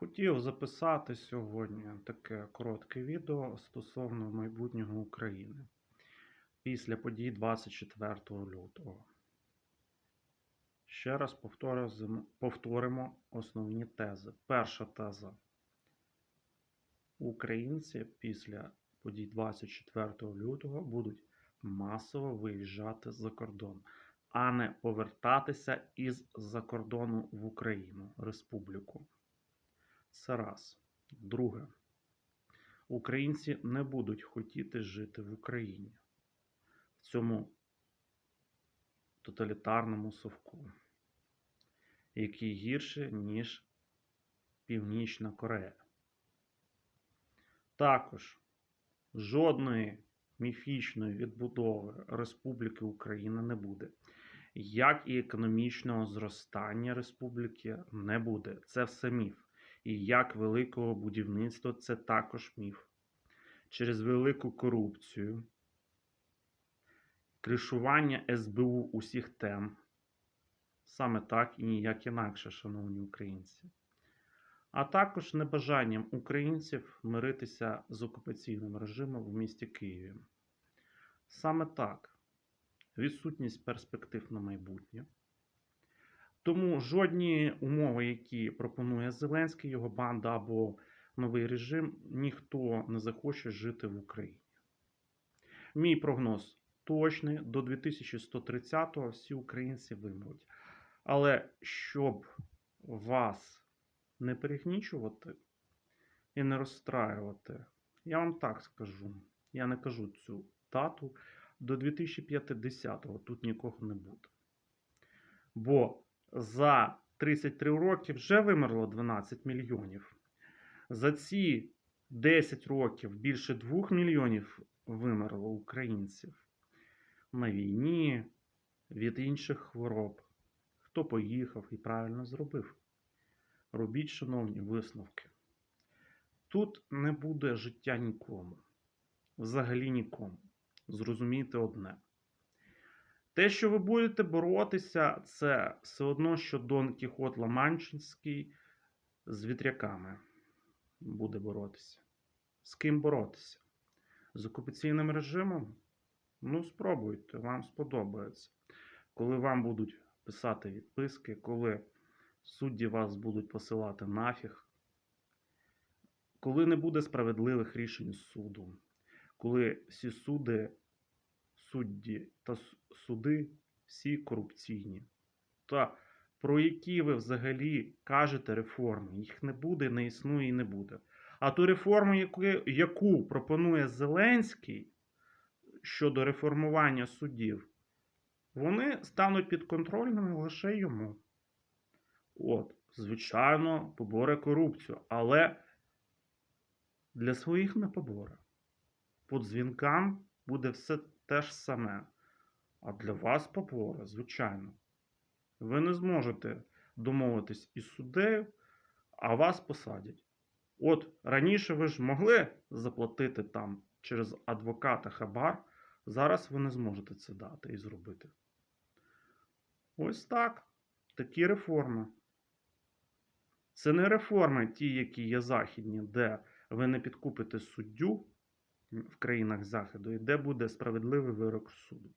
Хотів записати сьогодні таке коротке відео стосовно майбутнього України після подій 24 лютого. Ще раз повторимо, основні тези. Перша теза. Українці після подій 24 лютого будуть масово виїжджати за кордон, а не повертатися із-за кордону в Україну, республіку. Це раз. Друге. Українці не будуть хотіти жити в Україні в цьому тоталітарному совку, який гірше, ніж Північна Корея. Також жодної міфічної відбудови Республіки Україна не буде. Як і економічного зростання республіки не буде. Це все міф і як великого будівництва це також міф. Через велику корупцію, кришування СБУ усіх тем. Саме так і ніяк інакше, шановні українці. А також небажанням українців миритися з окупаційним режимом в місті Києві. Саме так, відсутність перспектив на майбутнє. Тому жодні умови, які пропонує Зеленський, його банда або новий режим, ніхто не захоче жити в Україні. Мій прогноз точний: до 2130-го всі українці вимруть. Але щоб вас не перегнічувати і не розстраювати, я вам так скажу: я не кажу цю дату. До 2050-го тут нікого не буде. Бо за 33 роки вже вимерло 12 мільйонів. За ці 10 років більше 2 мільйонів вимерло українців на війні від інших хвороб. Хто поїхав і правильно зробив. Робіть, шановні, висновки. Тут не буде життя нікому. Взагалі нікому. Зрозумійте одне. Те, що ви будете боротися, це все одно, що Дон Кіхот Ламанчинський з вітряками буде боротися. З ким боротися? З окупаційним режимом? Ну, спробуйте, вам сподобається. Коли вам будуть писати відписки, коли судді вас будуть посилати нафіг, коли не буде справедливих рішень суду, коли всі суди судді та суди всі корупційні. Та про які ви взагалі кажете реформи? Їх не буде, не існує і не буде. А ту реформу, яку, яку пропонує Зеленський щодо реформування суддів, вони стануть підконтрольними лише йому. От, звичайно, поборе корупцію, але для своїх не поборе. По дзвінкам буде все те ж саме. А для вас побори, звичайно. Ви не зможете домовитись із суддею, а вас посадять. От раніше ви ж могли заплатити там через адвоката хабар, зараз ви не зможете це дати і зробити. Ось так. Такі реформи. Це не реформи ті, які є західні, де ви не підкупите суддю в країнах Заходу, і де буде справедливий вирок суду.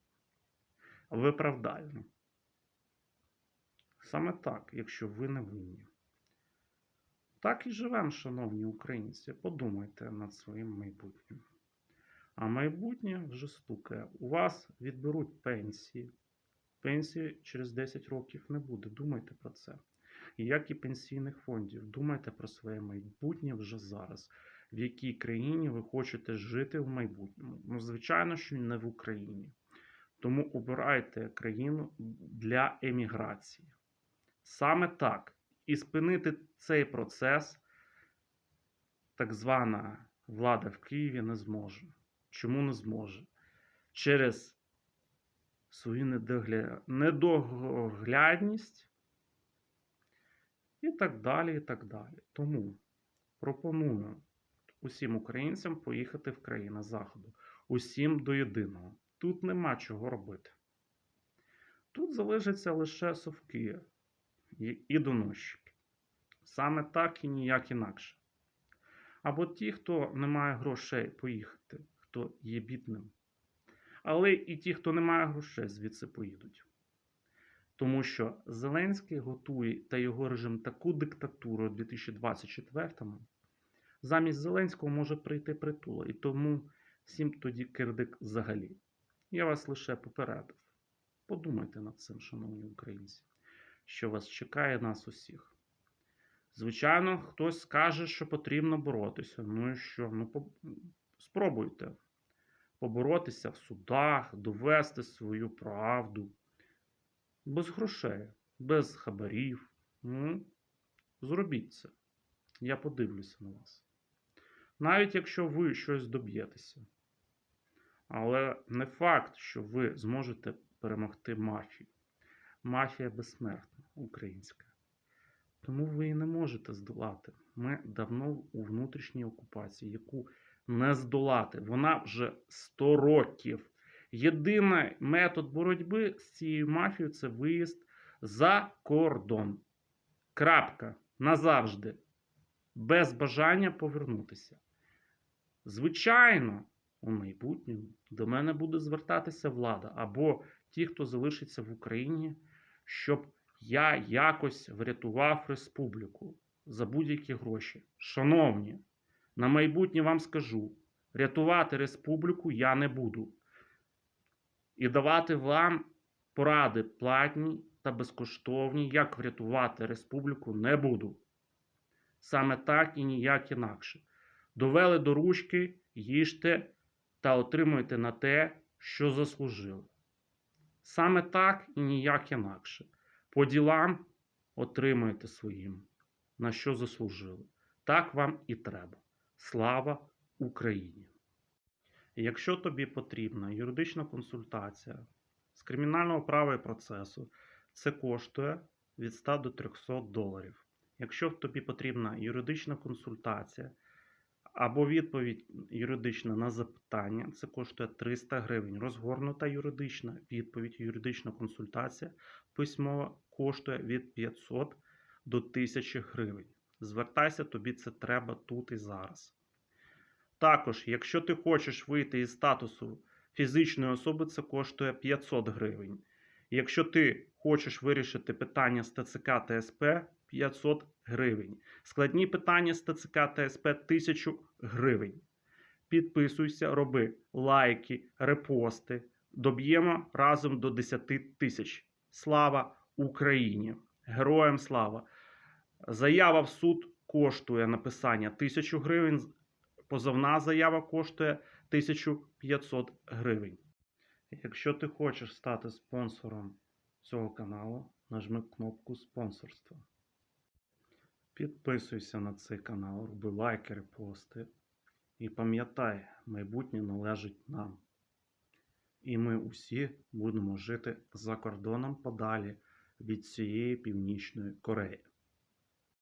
Виправдально. Саме так, якщо ви не винні. Так і живемо, шановні українці. Подумайте над своїм майбутнім. А майбутнє вже стукає. У вас відберуть пенсії. Пенсії через 10 років не буде. Думайте про це. І як і пенсійних фондів, думайте про своє майбутнє вже зараз в якій країні ви хочете жити в майбутньому. Ну, звичайно, що не в Україні. Тому обирайте країну для еміграції. Саме так. І спинити цей процес так звана влада в Києві не зможе. Чому не зможе? Через свою недоглядність і так далі. і так далі. Тому пропоную усім українцям поїхати в країни Заходу. Усім до єдиного. Тут нема чого робити. Тут залишаться лише совки і доносчики. Саме так і ніяк інакше. Або ті, хто не має грошей поїхати, хто є бідним. Але і ті, хто не має грошей, звідси поїдуть. Тому що Зеленський готує та його режим таку диктатуру у 2024-му. Замість Зеленського може прийти притула, і тому всім тоді кирдик взагалі. Я вас лише попередив. Подумайте над цим, шановні українці, що вас чекає нас усіх. Звичайно, хтось скаже, що потрібно боротися. Ну і що? Ну, по... спробуйте поборотися в судах, довести свою правду. Без грошей, без хабарів. Ну, зробіть це. Я подивлюся на вас. Навіть якщо ви щось доб'єтеся. Але не факт, що ви зможете перемогти мафію. Мафія безсмертна, українська. Тому ви і не можете здолати. Ми давно у внутрішній окупації, яку не здолати. Вона вже 100 років. Єдиний метод боротьби з цією мафією це виїзд за кордон. Крапка. Назавжди. Без бажання повернутися. Звичайно, у майбутньому до мене буде звертатися влада або ті, хто залишиться в Україні, щоб я якось врятував республіку за будь-які гроші. Шановні, на майбутнє вам скажу: рятувати республіку я не буду. І давати вам поради платні та безкоштовні, як врятувати республіку, не буду. Саме так і ніяк інакше. Довели до ручки, їжте та отримуйте на те, що заслужили. Саме так і ніяк інакше. По ділам отримуєте своїм, на що заслужили. Так вам і треба. Слава Україні! Якщо тобі потрібна юридична консультація з кримінального права і процесу, це коштує від 100 до 300 доларів. Якщо тобі потрібна юридична консультація або відповідь юридична на запитання, це коштує 300 гривень. Розгорнута юридична відповідь, юридична консультація письмова коштує від 500 до 1000 гривень. Звертайся, тобі це треба тут і зараз. Також, якщо ти хочеш вийти із статусу фізичної особи, це коштує 500 гривень. Якщо ти хочеш вирішити питання з ТЦК та СП 500 гривень. Складні питання з ТЦК та СП 1000 гривень. Підписуйся, роби лайки, репости. Доб'ємо разом до 10 тисяч. Слава Україні! Героям слава! Заява в суд коштує написання 1000 гривень. Позовна заява коштує 1500 гривень. Якщо ти хочеш стати спонсором цього каналу, нажми кнопку спонсорства. Підписуйся на цей канал, роби лайки, репости. І пам'ятай, майбутнє належить нам. І ми усі будемо жити за кордоном подалі від цієї Північної Кореї.